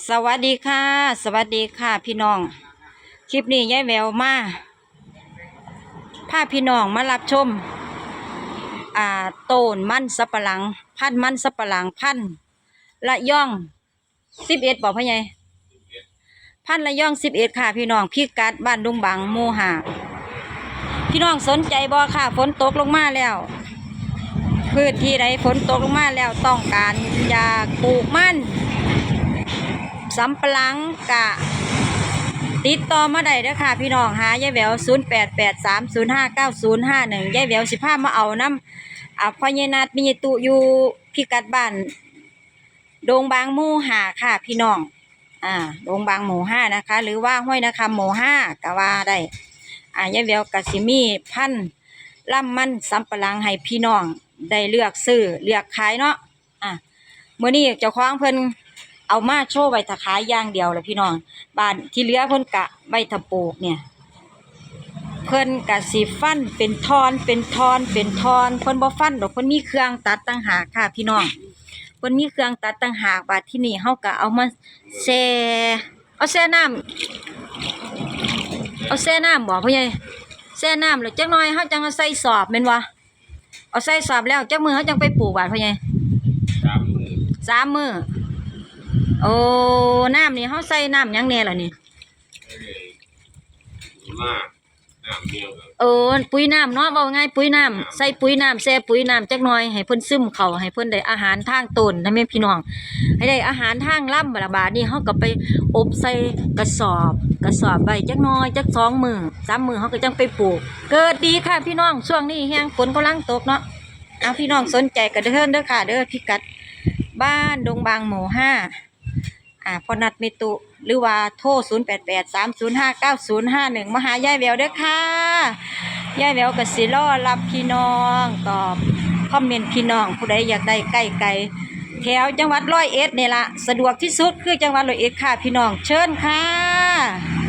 สวัสดีค่ะ สวัสดีค่ะพี่น้อง คลิปนี้ยายแววมาพาพี่น้องมารับชม อ่าโตนมันสับปะหลัง พันมันสับปะหลังพันธุ์ละย่องสิบเอ็ดบอกพ่อใหญ่พันธุ์ละย่องสิบเอ็ดค่ะ พี่น้องพี่กัดบ้านดุงบังหมู่หาพี่น้องสนใจบ่ค่ะ ฝนตกลงมาแล้วพื้นที่ใดฝนตกลงมาแล้วต้องการอยากปลูกมัน สำปะหลังกะ ติดต่อมาได้เด้อค่ะ พี่น้องหายายแหวว 0 8 8 3 0 5 9 0 5 1ยายแหววสิพามาเอาน้ำอ่าพ่อใหญ่นัดมีตุอยู่พิกัดบ้านโดงบางหมู่ห้าค่ะพี่น้อง อ่าโดงบางหมู่ห้านะคะ หรือว่าห้วยนาคำหมู่ห้าก็ว่าได้ อ่ายายแหววกะสิมีพันธุ์ล่ำมันสำปะหลังให้พี่น้องได้เลือกซื้อเลือกขายเนาะ อะเมื่อนี้เจ้าของเพิ่น เอามาโชว์ไว้ถ้าขายอย่างเดียวเลยพี่น้องบ้านที่เหลือเพิ่นกะใบทะปลูกเนี่ย เพิ่นกะสิฟันเป็นทอนเป็นทอนเป็นทอนเพิ่นบ่ฟันดอกเพิ่นมีเครื่องตัดต่างหากค่ะพี่น้องเพิ่นมีเครื่องตัดต่างหากบาดที่นี่เฮาก็เอามาแช่เอาแช่น้ำเอาแช่น้ำบ่พ่อใหญ่แช่น้ำแล้วจักหน่อยเฮาจังเอาใส่สอบแม่นบ่เอาใส่สอบแล้วจักมือเฮาจังไปปลูกบาดพ่อใหญ่สามหมื่นสามมือ โอ้น้ำนี่เฮาใส่น้ำหยังแน่ล่ะนี่มากน้ำเมียวกับเออปุ๋ยน้ำเนาะว่าง่ายปุ๋ยน้ำใส่ปุ๋ยน้ำแซ่ปุ๋ยน้ำจักหน่อยให้เพิ่นซึมเข้าให้เพิ่นได้อาหารทางต้นนะแม่พี่น้อง ให้ได้อาหารทางลำบดละบาดนี่เฮาก็ไปอบใส่กระสอบ กระสอบใบจักหน้อยจักสองมือสามมือเฮาก็จังไปปลูก เกิดดีค่ะพี่น้องช่วงนี้แฮงฝนกำลังตกเนาะเอาพี่น้องสนใจก็เด้อเด้อค่ะ เด้อพิกัด บ้านดงบางหมู่ห้า อ่าพอนัดเมตุ หรือว่าโทร0 8 8 3 0 5 9 0 5 1มาหายายแววเด้อค่ะยายแววกับสิรอรับพี่น้องตอบคอมเมนต์พี่น้องผู้ใดอยากได้ใกล้ไกลแถวจังหวัดร้อยเอ็ดนี่ละสะดวกที่สุดคือจังหวัดร้อยเอ็ดค่ะ พี่น้องเชิญค่ะ